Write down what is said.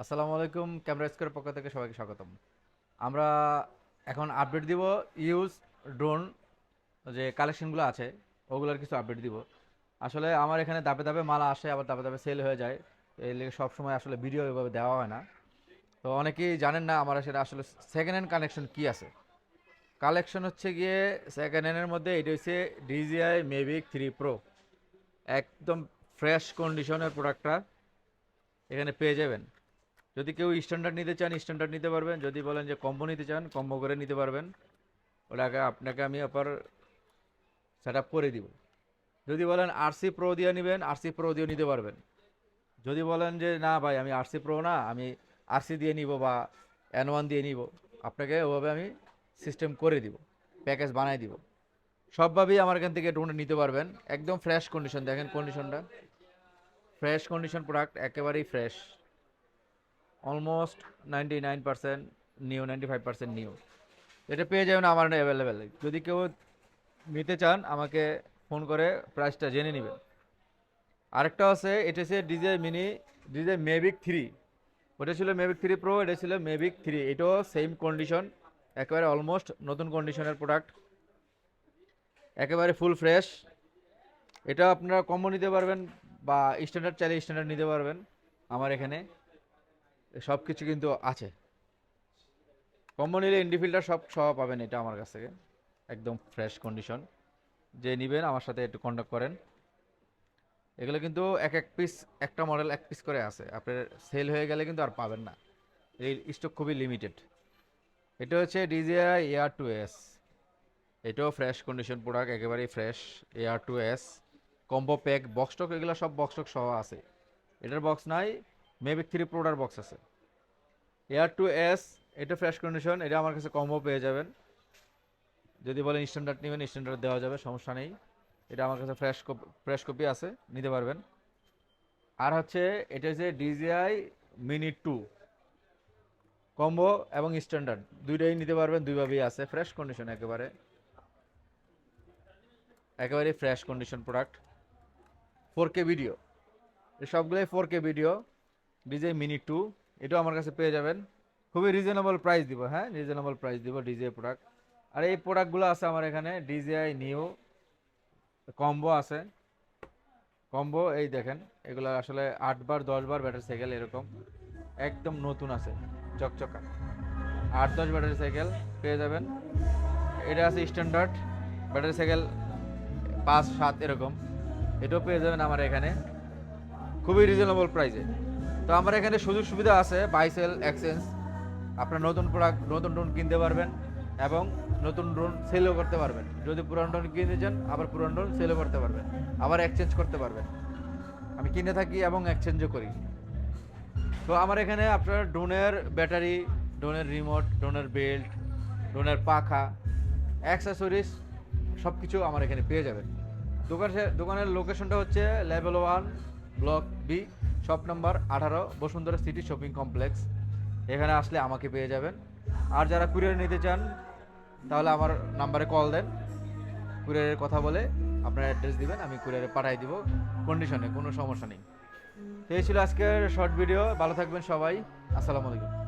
আসসালামু আলাইকুম, camera square পক্ষ থেকে সবাইকে স্বাগতম। আমরা এখন আপডেট দিব ইউজ ড্রোন যে কালেকশনগুলো আছে, ওগুলোর কিছু আপডেট দিব। আসলে আমার এখানে দাপে দাপে মাল আসে, আবার দাপে দাপে সেল হয়ে যায়। এই লেগে সবসময় আসলে ভিডিও এভাবে দেওয়া হয় না। তো অনেকেই জানেন না আমার সেটা আসলে সেকেন্ড হ্যান্ড কালেকশন কি আছে। কালেকশন হচ্ছে গিয়ে সেকেন্ড হ্যান্ডের মধ্যে এটা হচ্ছে ডিজিআই মেভিক থ্রি প্রো একদম ফ্রেশ কন্ডিশনের প্রোডাক্টটা এখানে পেয়ে যাবেন। যদি কেউ স্ট্যান্ডার্ড নিতে চান স্ট্যান্ডার্ড নিতে পারবেন। যদি বলেন যে কম্বো নিতে চান কম্বো করে নিতে পারবেন। ওটাকে আপনাকে আমি আবার সেট করে দিব। যদি বলেন আরসি প্রো দিয়ে নেবেন আরসি প্রো দিয়ে নিতে পারবেন। যদি বলেন যে না ভাই, আমি আরসি প্রো না, আমি আরসি দিয়ে নিব বা এন ওয়ান দিয়ে নিব, আপনাকে ওভাবে আমি সিস্টেম করে দিব প্যাকেজ বানাই দিব। সবভাবেই আমার এখান থেকে ড্রোনটা নিতে পারবেন। একদম ফ্রেশ কন্ডিশন দেখেন কন্ডিশনটা ফ্রেশ কন্ডিশন প্রোডাক্ট একেবারেই fresh almost ninety nine percent new ninety five percent new এটা পেয়ে যাবেন আমার অ্যাভেলেবেল যদি কেউ নিতে চান, আমাকে ফোন করে প্রাইসটা জেনে নেবেন। আরেকটা আছে, এটা হচ্ছে DJI mini DJI Mavic three ওটা ছিল মেভিক থ্রি প্রো এটা ছিল মেভিক থ্রি এটাও সেম কন্ডিশন একেবারে অলমোস্ট নতুন কন্ডিশনের প্রোডাক্ট একেবারে ফুল ফ্রেশ এটা আপনারা কম্বো নিতে পারবেন বা স্ট্যান্ডার্ড চাইলে স্ট্যান্ডার্ড নিতে পারবেন আমার এখানে। সব কিছু কিন্তু আছে। কম্বো নিলে ইন্ডিফিল্টার সব সহ পাবেন এটা আমার কাছ থেকে। একদম ফ্রেশ কন্ডিশন যে নেবেন, আমার সাথে একটু কন্ট্যাক্ট করেন। এগুলো কিন্তু এক এক পিস একটা মডেল এক পিস করে আছে। আপনার সেল হয়ে গেলে কিন্তু আর পাবেন না। এই স্টক খুবই লিমিটেড এটা হচ্ছে ডিজিআই এয়ার টু এস এটাও ফ্রেশ কন্ডিশন প্রোডাক্ট একেবারেই fresh air two S combo pack box টক এগুলো সব বক্স টক সহ আছে। এটার বক্স নাই মেবিক থ্রি প্রোডার বক্স আছে। এয়ার টু এস এটা ফ্রেশ কন্ডিশন এটা আমার কাছে কম্বো পেয়ে যাবেন। যদি বলেন স্ট্যান্ডার্ড নেবেন স্ট্যান্ডার্ড দেওয়া যাবে, সমস্যা নেই। এটা আমার কাছে ফ্রেশ কপি ফ্রেশ কপি আছে, নিতে পারবেন। আর হচ্ছে, এটা হচ্ছে ডিজিআই মিনি টু কম্বো এবং স্ট্যান্ডার্ড দুইটাই নিতে পারবেন দুইভাবেই আছে। ফ্রেশ কন্ডিশন একেবারে। একেবারে fresh condition product four K video সবগুলোই four K video DJI mini two এটাও আমার কাছে পেয়ে যাবেন। খুবই রিজনেবল প্রাইস দিব হ্যাঁ? রিজনেবল প্রাইস দিব ডিজে প্রোডাক্ট আর এই প্রোডাক্টগুলো আছে আমার এখানে ডিজিআই নিউ কম্বো আছে। কম্বো এই দেখেন, এগুলো আসলে আটবার দশবার ব্যাটারি সাইকেল এরকম। একদম নতুন আছে, চকচকা। আট, দশ ব্যাটারি সাইকেল পেয়ে যাবেন। এটা আছে স্ট্যান্ডার্ড ব্যাটারি সাইকেল পাঁচ, সাত এরকম। এটাও পেয়ে যাবেন আমার এখানে। খুবই রিজনেবল প্রাইসে তো আমার এখানে সুযোগ সুবিধা আছে বাইসেল এক্সচেঞ্জ আপনার নতুন প্রোডাক্ট নতুন ড্রোন কিনতে পারবেন এবং নতুন ড্রোন সেলও করতে পারবেন। যদি পুরান ড্রোন কিনতে চান, আবার পুরান ড্রোন সেলও করতে পারবেন। আবার এক্সচেঞ্জ করতে পারবেন। আমি কিনে থাকি এবং এক্সচেঞ্জও করি। তো আমার এখানে আপনার ড্রোনের ব্যাটারি ড্রোনের রিমোট ড্রোনের বেল্ট ড্রোনের পাখা অ্যাক্সেসরিজ সব কিছু আমার এখানে পেয়ে যাবেন। দোকান দোকানের লোকেশনটা হচ্ছে level one block B shop number আঠারো, বসুন্ধরা সিটি শপিং কমপ্লেক্স। এখানে আসলে আমাকে পেয়ে যাবেন। আর যারা কুরিয়ার নিতে চান, তাহলে আমার নাম্বারে কল দেন। কুরিয়ারের কথা বলে আপনার অ্যাড্রেস দিবেন, আমি কুরিয়ারে পাঠিয়ে দিব। কন্ডিশনে কোনো সমস্যা নেই। তো এই ছিল আজকের শর্ট ভিডিও। ভালো থাকবেন সবাই। আসসালামু আলাইকুম।